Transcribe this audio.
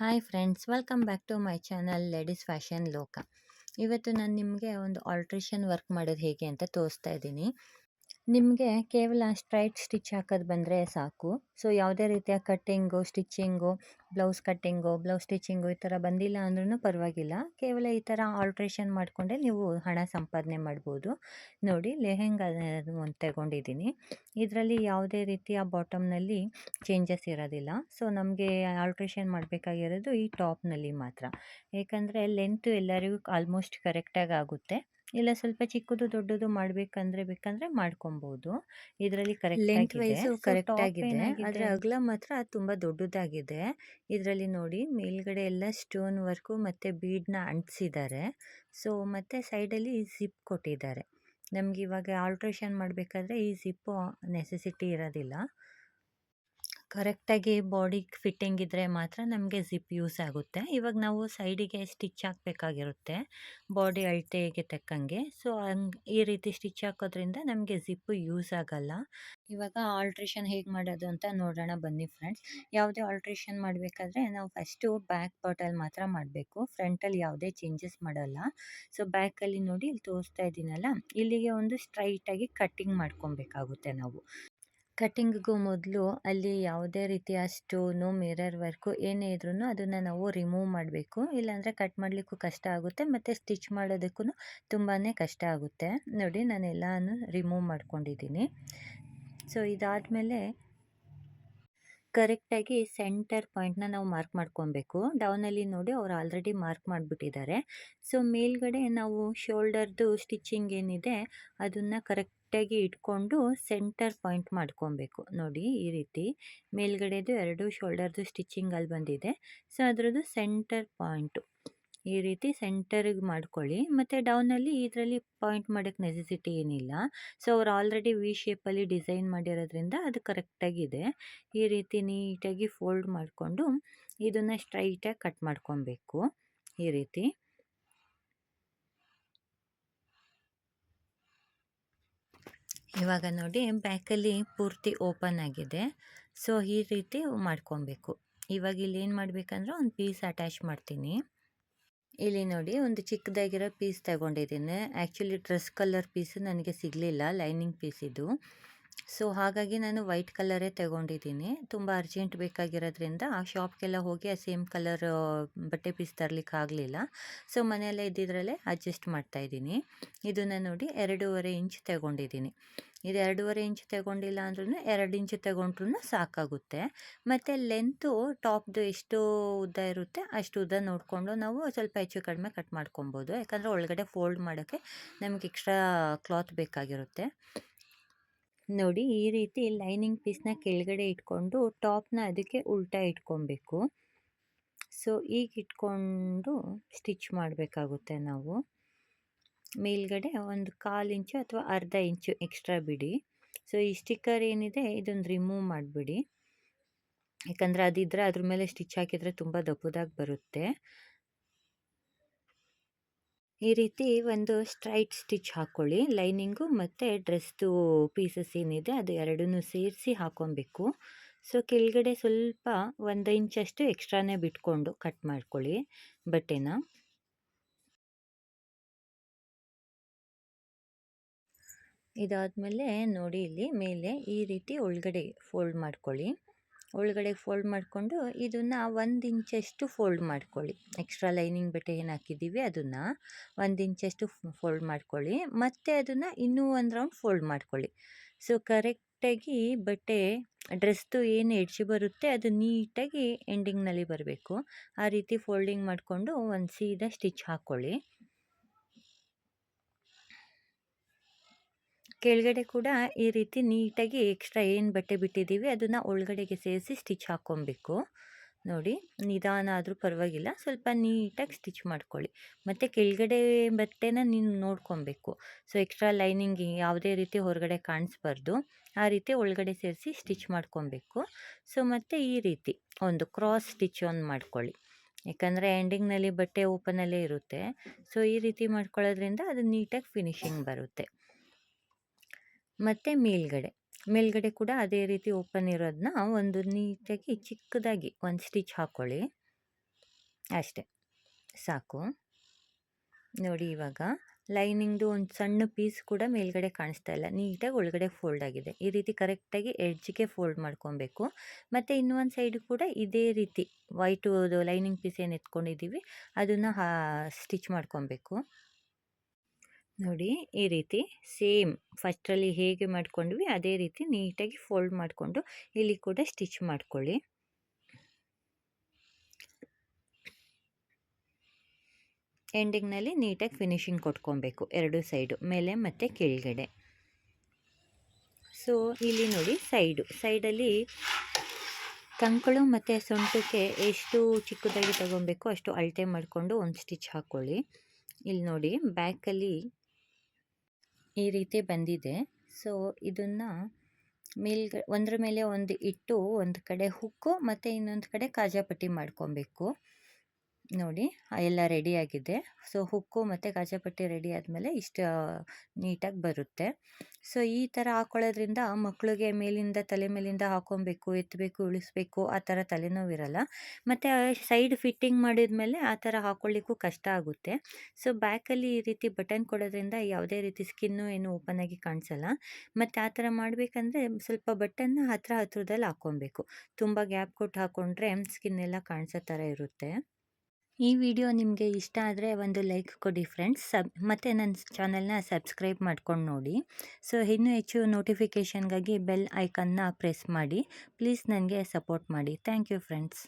Hi friends welcome back to my channel ladies fashion ಲೋಕ ಇವತ್ತು ನಾನು ನಿಮಗೆ ಒಂದು ಆಲ್ಟ್ರೇಷನ್ ವರ್ಕ್ ಮಾಡೋದು ಹೇಗೆ ಅಂತ ತೋರಿಸ್ತಾ ಇದ್ದೀನಿ. ನಿಮಗೆ ಕೇವಲ ಸ್ಟ್ರೈಟ್ ಸ್ಟಿಚ್ ಹಾಕೋದು ಬಂದರೆ ಸಾಕು. ಸೊ, ಯಾವುದೇ ರೀತಿಯ cutting, stitching, blouse cutting, blouse stitching ಈ ಥರ ಬಂದಿಲ್ಲ ಅಂದ್ರೂ ಪರವಾಗಿಲ್ಲ. ಕೇವಲ ಈ ಥರ ಆಲ್ಟ್ರೇಷನ್ ಮಾಡಿಕೊಂಡೆ ನೀವು ಹಣ ಸಂಪಾದನೆ ಮಾಡ್ಬೋದು. ನೋಡಿ, ಲೆಹೆಂಗಾ ಒಂದು ತಗೊಂಡಿದ್ದೀನಿ. ಇದರಲ್ಲಿ ಯಾವುದೇ ರೀತಿಯ ಬಾಟಮ್ನಲ್ಲಿ ಚೇಂಜಸ್ ಇರೋದಿಲ್ಲ. ಸೊ, ನಮಗೆ ಆಲ್ಟ್ರೇಷನ್ ಮಾಡಬೇಕಾಗಿರೋದು ಈ ಟಾಪ್ನಲ್ಲಿ ಮಾತ್ರ. ಏಕೆಂದರೆ ಲೆಂತ್ ಎಲ್ಲರಿಗೂ ಆಲ್ಮೋಸ್ಟ್ ಕರೆಕ್ಟಾಗಿ ಆಗುತ್ತೆ. ಇಲ್ಲ ಸ್ವಲ್ಪ ಚಿಕ್ಕದು ದೊಡ್ಡದು ಮಾಡ್ಬೇಕಂದ್ರೆ ಬೇಕಂದ್ರೆ ಮಾಡ್ಕೊಬಹುದು ಇದರಲ್ಲಿ ಕರೆಕ್ಟ್ ಲೆಂತ್ wise ಕರೆಕ್ಟ್ ಆಗಿದೆ? ಆದ್ರೆ ಅಗಲ ಮಾತ್ರ ತುಂಬಾ ದೊಡ್ಡದಾಗಿದೆ. ಇದರಲ್ಲಿ ನೋಡಿ ಮೇಲ್ಗಡೆ ಎಲ್ಲ ಸ್ಟೋನ್ ವರ್ಕು ಮತ್ತೆ ಬೀಡ್ನ ಅಂಟಿಸಿದ್ದಾರೆ. ಸೊ ಮತ್ತೆ ಸೈಡಲ್ಲಿ ಜಿಪ್ ಕೊಟ್ಟಿದ್ದಾರೆ. ನಮ್ಗೆ ಇವಾಗ ಆಲ್ಟ್ರೇಷನ್ ಮಾಡಬೇಕಾದ್ರೆ ಈ ಜಿಪ್ ನೆಸೆಸಿಟಿ ಇರೋದಿಲ್ಲ. ಕರೆಕ್ಟಾಗಿ ಬಾಡಿಗೆ ಫಿಟ್ಟಿಂಗ್ ಇದ್ದರೆ ಮಾತ್ರ ನಮಗೆ ಜಿಪ್ ಯೂಸ್ ಆಗುತ್ತೆ. ಇವಾಗ ನಾವು ಸೈಡಿಗೆ ಸ್ಟಿಚ್ ಹಾಕಬೇಕಾಗಿರುತ್ತೆ, ಬಾಡಿ ಅಳತೆಗೆ ತಕ್ಕಂಗೆ. ಸೊ, ಹಂಗೆ ಈ ರೀತಿ ಸ್ಟಿಚ್ ಹಾಕೋದ್ರಿಂದ ನಮಗೆ ಜಿಪ್ಪು ಯೂಸ್ ಆಗಲ್ಲ. ಇವಾಗ ಆಲ್ಟ್ರೇಷನ್ ಹೇಗೆ ಮಾಡೋದು ಅಂತ ನೋಡೋಣ ಬನ್ನಿ ಫ್ರೆಂಡ್ಸ್. ಯಾವುದೇ ಆಲ್ಟ್ರೇಷನ್ ಮಾಡಬೇಕಾದ್ರೆ ನಾವು ಫಸ್ಟು ಬ್ಯಾಕ್ ಪಾರ್ಟಲ್ಲಿ ಮಾತ್ರ ಮಾಡಬೇಕು. ಫ್ರಂಟಲ್ಲಿ ಯಾವುದೇ ಚೇಂಜಸ್ ಮಾಡಲ್ಲ. ಸೊ, ಬ್ಯಾಕಲ್ಲಿ ನೋಡಿ, ಇಲ್ಲಿ ತೋರಿಸ್ತಾ ಇದ್ದೀನಲ್ಲ, ಇಲ್ಲಿಗೆ ಒಂದು ಸ್ಟ್ರೈಟಾಗಿ ಕಟ್ಟಿಂಗ್ ಮಾಡ್ಕೊಬೇಕಾಗುತ್ತೆ ನಾವು. ಕಟ್ಟಿಂಗ್ಗೂ ಮೊದಲು ಅಲ್ಲಿ ಯಾವುದೇ ರೀತಿಯ ಸ್ಟೋನು, ಮಿರರ್ ವರ್ಕು ಏನೇ ಇದ್ರೂ ಅದನ್ನು ನಾವು ರಿಮೂವ್ ಮಾಡಬೇಕು. ಇಲ್ಲಾಂದರೆ ಕಟ್ ಮಾಡಲಿಕ್ಕೂ ಕಷ್ಟ ಆಗುತ್ತೆ, ಮತ್ತು ಸ್ಟಿಚ್ ಮಾಡೋದಕ್ಕೂ ತುಂಬಾ ಕಷ್ಟ ಆಗುತ್ತೆ. ನೋಡಿ ನಾನು ಎಲ್ಲನೂ ರಿಮೂವ್ ಮಾಡ್ಕೊಂಡಿದ್ದೀನಿ. ಸೊ, ಇದಾದಮೇಲೆ ಕರೆಕ್ಟಾಗಿ ಸೆಂಟರ್ ಪಾಯಿಂಟ್ನ ನಾವು ಮಾರ್ಕ್ ಮಾಡ್ಕೊಬೇಕು. ಡೌನಲ್ಲಿ ನೋಡಿ ಅವ್ರು ಆಲ್ರೆಡಿ ಮಾರ್ಕ್ ಮಾಡಿಬಿಟ್ಟಿದ್ದಾರೆ. ಸೊ, ಮೇಲ್ಗಡೆ ನಾವು ಶೋಲ್ಡರ್ದು ಸ್ಟಿಚಿಂಗ್ ಏನಿದೆ, ಅದನ್ನು ಕರೆಕ್ಟಾಗಿ ಇಟ್ಕೊಂಡು ಸೆಂಟರ್ ಪಾಯಿಂಟ್ ಮಾಡ್ಕೊಬೇಕು. ನೋಡಿ, ಈ ರೀತಿ ಮೇಲ್ಗಡೆದು ಎರಡು, ಶೋಲ್ಡರ್ದು ಸ್ಟಿಚಿಂಗ್ ಅಲ್ಲಿ ಬಂದಿದೆ. ಸೊ, ಅದರದ್ದು ಸೆಂಟರ್ ಪಾಯಿಂಟು. ಈ ರೀತಿ ಸೆಂಟರಿಗೆ ಮಾಡ್ಕೊಳ್ಳಿ. ಮತ್ತು ಡೌನಲ್ಲಿ ಇದರಲ್ಲಿ ಪಾಯಿಂಟ್ ಮಾಡೋಕ್ಕೆ ನೆಸೆಸಿಟಿ ಏನಿಲ್ಲ. ಸೊ, ಅವ್ರು ಆಲ್ರೆಡಿ ವಿ ಶೇಪಲ್ಲಿ ಡಿಸೈನ್ ಮಾಡಿರೋದ್ರಿಂದ ಅದು ಕರೆಕ್ಟಾಗಿದೆ. ಈ ರೀತಿ ನೀಟಾಗಿ ಫೋಲ್ಡ್ ಮಾಡಿಕೊಂಡು ಇದನ್ನು ಸ್ಟ್ರೈಟಾಗಿ ಕಟ್ ಮಾಡ್ಕೊಬೇಕು. ಈ ರೀತಿ. ಇವಾಗ ನೋಡಿ ಬ್ಯಾಕಲ್ಲಿ ಪೂರ್ತಿ ಓಪನ್ ಆಗಿದೆ. ಸೊ, ಈ ರೀತಿ ಮಾಡ್ಕೊಬೇಕು. ಇವಾಗ ಇಲ್ಲಿ ಏನು ಮಾಡಬೇಕಂದ್ರೆ ಒಂದು ಪೀಸ್ ಅಟ್ಯಾಚ್ ಮಾಡ್ತೀನಿ. ಇಲ್ಲಿ ನೋಡಿ ಒಂದು ಚಿಕ್ಕದಾಗಿರೋ ಪೀಸ್ ತಗೊಂಡಿದ್ದೀನಿ. ಆ್ಯಕ್ಚುಲಿ ಡ್ರೆಸ್ ಕಲರ್ ಪೀಸ್ ನನಗೆ ಸಿಗಲಿಲ್ಲ ಲೈನಿಂಗ್ ಪೀಸ್ ಇದು. ಸೊ, ಹಾಗಾಗಿ ನಾನು ವೈಟ್ ಕಲರೇ ತಗೊಂಡಿದ್ದೀನಿ. ತುಂಬ ಅರ್ಜೆಂಟ್ ಬೇಕಾಗಿರೋದ್ರಿಂದ ಆ ಶಾಪ್ಗೆಲ್ಲ ಹೋಗಿ ಆ ಸೇಮ್ ಕಲರ್ ಬಟ್ಟೆ ಪೀಸ್ ತರಲಿಕ್ಕೆ ಆಗಲಿಲ್ಲ. ಸೊ, ಮನೆಯಲ್ಲೇ ಇದ್ದಿದ್ರಲ್ಲೇ ಅಡ್ಜಸ್ಟ್ ಮಾಡ್ತಾ ಇದ್ದೀನಿ. ಇದನ್ನು ನೋಡಿ ಎರಡೂವರೆ ಇಂಚ್ ತಗೊಂಡಿದ್ದೀನಿ. ಇದು ಎರಡೂವರೆ ಇಂಚ್ ತಗೊಂಡಿಲ್ಲ ಅಂದ್ರೂ ಎರಡು ಇಂಚ್ ತಗೊಂಡ್ರೂ ಸಾಕಾಗುತ್ತೆ. ಮತ್ತು ಲೆಂತು ಟಾಪ್ದು ಎಷ್ಟು ಉದ್ದ ಇರುತ್ತೆ ಅಷ್ಟು ಉದ್ದ ನೋಡಿಕೊಂಡು ನಾವು ಸ್ವಲ್ಪ ಹೆಚ್ಚು ಕಡಿಮೆ ಕಟ್ ಮಾಡ್ಕೊಬೋದು. ಯಾಕಂದರೆ ಒಳಗಡೆ ಫೋಲ್ಡ್ ಮಾಡೋಕ್ಕೆ ನಮಗೆ ಎಕ್ಸ್ಟ್ರಾ ಕ್ಲಾತ್ ಬೇಕಾಗಿರುತ್ತೆ. ನೋಡಿ ಈ ರೀತಿ ಲೈನಿಂಗ್ ಪೀಸ್ನ ಕೆಳಗಡೆ ಇಟ್ಕೊಂಡು ಟಾಪ್ನ ಅದಕ್ಕೆ ಉಲ್ಟಾ ಇಟ್ಕೊಬೇಕು. ಸೊ, ಈಗ ಇಟ್ಕೊಂಡು ಸ್ಟಿಚ್ ಮಾಡಬೇಕಾಗುತ್ತೆ ನಾವು. ಮೇಲ್ಗಡೆ ಒಂದು ಕಾಲು ಇಂಚು ಅಥವಾ ಅರ್ಧ ಇಂಚು ಎಕ್ಸ್ಟ್ರಾ ಬಿಡಿ. ಸೊ, ಈ ಸ್ಟಿಕ್ಕರ್ ಏನಿದೆ ಇದೊಂದು ರಿಮೂವ್ ಮಾಡಿಬಿಡಿ. ಯಾಕಂದರೆ ಅದಿದ್ದರೆ ಅದ್ರ ಮೇಲೆ ಸ್ಟಿಚ್ ಹಾಕಿದರೆ ತುಂಬ ದಪ್ಪದಾಗಿ ಬರುತ್ತೆ. ಈ ರೀತಿ ಒಂದು ಸ್ಟ್ರೈಟ್ ಸ್ಟಿಚ್ ಹಾಕ್ಕೊಳ್ಳಿ ಲೈನಿಂಗು ಮತ್ತು ಡ್ರೆಸ್ದು ಪೀಸಸ್ ಏನಿದೆ ಅದು ಎರಡನ್ನೂ ಸೇರಿಸಿ ಹಾಕ್ಕೊಬೇಕು ಸೊ, ಕೆಳಗಡೆ ಸ್ವಲ್ಪ ಒಂದು ಇಂಚಷ್ಟು ಎಕ್ಸ್ಟ್ರಾನೇ ಬಿಟ್ಕೊಂಡು ಕಟ್ ಮಾಡ್ಕೊಳ್ಳಿ ಬಟ್ಟೆನ. ಇದಾದಮೇಲೆ ನೋಡಿ ಇಲ್ಲಿ ಮೇಲೆ ಈ ರೀತಿ ಒಳಗಡೆ ಫೋಲ್ಡ್ ಮಾಡ್ಕೊಳ್ಳಿ. ಒಳಗಡೆ ಫೋಲ್ಡ್ ಮಾಡಿಕೊಂಡು ಇದನ್ನು ಒಂದು ಇಂಚಷ್ಟು ಫೋಲ್ಡ್ ಮಾಡ್ಕೊಳ್ಳಿ. ಎಕ್ಸ್ಟ್ರಾ ಲೈನಿಂಗ್ ಬಟ್ಟೆ ಏನು ಹಾಕಿದ್ದೀವಿ ಅದನ್ನು ಒಂದು ಇಂಚಷ್ಟು ಫೋಲ್ಡ್ ಮಾಡ್ಕೊಳ್ಳಿ. ಮತ್ತು ಅದನ್ನು ಇನ್ನೂ ಒಂದು ರೌಂಡ್ ಫೋಲ್ಡ್ ಮಾಡ್ಕೊಳ್ಳಿ. ಸೊ ಕರೆಕ್ಟಾಗಿ ಬಟ್ಟೆ ಡ್ರೆಸ್ದು ಏನು ಹೆಡ್ಜಿ ಬರುತ್ತೆ ಅದು ನೀಟಾಗಿ ಎಂಡಿಂಗ್ನಲ್ಲಿ ಬರಬೇಕು. ಆ ರೀತಿ ಫೋಲ್ಡಿಂಗ್ ಮಾಡಿಕೊಂಡು ಒಂದು ಸೀದಾ ಸ್ಟಿಚ್ ಹಾಕ್ಕೊಳ್ಳಿ ಕೆಳಗಡೆ ಕೂಡ ಈ ರೀತಿ ನೀಟಾಗಿ ಎಕ್ಸ್ಟ್ರಾ ಏನು ಬಟ್ಟೆ ಬಿಟ್ಟಿದ್ದೀವಿ, ಅದನ್ನು ಒಳಗಡೆಗೆ ಸೇರಿಸಿ ಸ್ಟಿಚ್ ಹಾಕ್ಕೊಬೇಕು. ನೋಡಿ, ನಿಧಾನ ಆದರೂ ಪರವಾಗಿಲ್ಲ, ಸ್ವಲ್ಪ ನೀಟಾಗಿ ಸ್ಟಿಚ್ ಮಾಡ್ಕೊಳ್ಳಿ. ಮತ್ತು ಕೆಳಗಡೆ ಬಟ್ಟೆನ ನೀನು ನೋಡ್ಕೊಬೇಕು. ಸೊ, ಎಕ್ಸ್ಟ್ರಾ ಲೈನಿಂಗ್ ಯಾವುದೇ ರೀತಿ ಹೊರಗಡೆ ಕಾಣಿಸ್ಬಾರ್ದು. ಆ ರೀತಿ ಒಳಗಡೆ ಸೇರಿಸಿ ಸ್ಟಿಚ್ ಮಾಡ್ಕೊಬೇಕು. ಸೊ, ಮತ್ತು ಈ ರೀತಿ ಒಂದು ಕ್ರಾಸ್ ಸ್ಟಿಚ್ ಒಂದು ಮಾಡ್ಕೊಳ್ಳಿ. ಯಾಕಂದರೆ ಎಂಡಿಂಗ್ನಲ್ಲಿ ಬಟ್ಟೆ ಓಪನಲ್ಲೇ ಇರುತ್ತೆ. ಸೊ, ಈ ರೀತಿ ಮಾಡ್ಕೊಳ್ಳೋದ್ರಿಂದ ಅದು ನೀಟಾಗಿ ಫಿನಿಶಿಂಗ್ ಬರುತ್ತೆ. ಮತ್ತು ಮೇಲ್ಗಡೆ. ಮೇಲ್ಗಡೆ ಕೂಡ ಅದೇ ರೀತಿ ಓಪನ್ ಇರೋದನ್ನ ಒಂದು ನೀಟಾಗಿ ಚಿಕ್ಕದಾಗಿ ಒಂದು ಸ್ಟಿಚ್ ಹಾಕ್ಕೊಳ್ಳಿ ಅಷ್ಟೆ. ಸಾಕು. ನೋಡಿ ಇವಾಗ ಲೈನಿಂಗ್ದು ಒಂದು ಸಣ್ಣ ಪೀಸ್ ಕೂಡ ಮೇಲ್ಗಡೆ ಕಾಣಿಸ್ತಾ ಇಲ್ಲ. ನೀಟಾಗಿ ಒಳಗಡೆ ಫೋಲ್ಡ್ ಆಗಿದೆ. ಈ ರೀತಿ ಕರೆಕ್ಟಾಗಿ ಎಡ್ಜ್ಗೆ ಫೋಲ್ಡ್ ಮಾಡ್ಕೊಬೇಕು. ಮತ್ತು ಇನ್ನೊಂದು ಸೈಡ್ ಕೂಡ ಇದೇ ರೀತಿ ವೈಟು ಲೈನಿಂಗ್ ಪೀಸ್ ಏನು ಎತ್ಕೊಂಡಿದ್ದೀವಿ, ಅದನ್ನು ಸ್ಟಿಚ್ ಮಾಡ್ಕೊಬೇಕು. ನೋಡಿ ಈ ರೀತಿ ಸೇಮ್ ಫಸ್ಟಲ್ಲಿ ಹೇಗೆ ಮಾಡ್ಕೊಂಡ್ವಿ, ಅದೇ ರೀತಿ ನೀಟಾಗಿ ಫೋಲ್ಡ್ ಮಾಡಿಕೊಂಡು ಇಲ್ಲಿ ಕೂಡ ಸ್ಟಿಚ್ ಮಾಡ್ಕೊಳ್ಳಿ. ಎಂಡಿಂಗ್ನಲ್ಲಿ ನೀಟಾಗಿ ಫಿನಿಶಿಂಗ್ ಕೊಟ್ಕೊಬೇಕು ಎರಡು ಸೈಡು, ಮೇಲೆ ಮತ್ತು ಕೆಳಗಡೆ. ಸೊ, ಇಲ್ಲಿ ನೋಡಿ ಸೈಡು, ಸೈಡಲ್ಲಿ ಕಂಕಳು ಮತ್ತು ಸೊಂಟಕ್ಕೆ ಎಷ್ಟು ಚಿಕ್ಕದಾಗಿ ತಗೊಬೇಕು ಅಷ್ಟು ಅಳತೆ ಮಾಡಿಕೊಂಡು ಒಂದು ಸ್ಟಿಚ್ ಹಾಕ್ಕೊಳ್ಳಿ ಇಲ್ಲಿ ನೋಡಿ ಬ್ಯಾಕಲ್ಲಿ ಈ ರೀತಿ ಬಂದಿದೆ. ಸೊ ಇದನ್ನು ಮೇಲ್ಗ, ಒಂದರ ಮೇಲೆ ಒಂದು ಇಟ್ಟು ಒಂದು ಕಡೆ ಹುಕ್ಕು ಮತ್ತು ಇನ್ನೊಂದು ಕಡೆ ಕಾಜಾಪಟ್ಟಿ ಮಾಡ್ಕೊಬೇಕು. ನೋಡಿ ಎಲ್ಲ ರೆಡಿಯಾಗಿದೆ ಸೊ, ಹುಕ್ಕು ಮತ್ತು ಕಾಜಾಪಟ್ಟಿ ರೆಡಿ ಆದಮೇಲೆ ಇಷ್ಟು ನೀಟಾಗಿ ಬರುತ್ತೆ. ಸೊ, ಈ ಥರ ಹಾಕ್ಕೊಳ್ಳೋದ್ರಿಂದ ಮಕ್ಕಳಿಗೆ ಮೇಲಿಂದ, ತಲೆ ಮೇಲಿಂದ ಹಾಕ್ಕೊಬೇಕು ಎತ್ತಬೇಕು ಇಳಿಸ್ಬೇಕು, ಆ ಥರ ತಲೆನೋವಿರಲ್ಲ ಮತ್ತು ಸೈಡ್ ಫಿಟ್ಟಿಂಗ್ ಮಾಡಿದ ಮೇಲೆ ಆ ಥರ ಹಾಕ್ಕೊಳ್ಳಿಕ್ಕೂ ಕಷ್ಟ ಆಗುತ್ತೆ. ಸೊ, ಬ್ಯಾಕಲ್ಲಿ ಈ ರೀತಿ ಬಟನ್ ಕೊಡೋದ್ರಿಂದ ಯಾವುದೇ ರೀತಿ ಸ್ಕಿನ್ನು ಏನು ಓಪನ್ ಆಗಿ ಕಾಣಿಸಲ್ಲ. ಮತ್ತು ಆ ಥರ ಮಾಡಬೇಕಂದ್ರೆ ಸ್ವಲ್ಪ ಬಟನ್ನ ಹತ್ತಿರ ಹತ್ರದಲ್ಲಿ ಹಾಕ್ಕೊಬೇಕು ತುಂಬ ಗ್ಯಾಪ್ ಕೊಟ್ಟು ಹಾಕ್ಕೊಂಡ್ರೆ ಸ್ಕಿನ್ ಎಲ್ಲ ಕಾಣಿಸೋ ಥರ ಇರುತ್ತೆ. ಈ ವಿಡಿಯೋ ನಿಮಗೆ ಇಷ್ಟ ಆದರೆ ಒಂದು ಲೈಕ್ ಕೊಡಿ ಫ್ರೆಂಡ್ಸ್. ಸಬ್, ಮತ್ತು ನನ್ನ ಚಾನಲ್ನ ಸಬ್ಸ್ಕ್ರೈಬ್ ಮಾಡ್ಕೊಂಡು ನೋಡಿ. ಸೊ, ಇನ್ನೂ ಹೆಚ್ಚು ನೋಟಿಫಿಕೇಷನ್ಗಾಗಿ ಬೆಲ್ ಐಕನ್ನ ಪ್ರೆಸ್ ಮಾಡಿ. ಪ್ಲೀಸ್ ನನಗೆ ಸಪೋರ್ಟ್ ಮಾಡಿ. Thank you friends.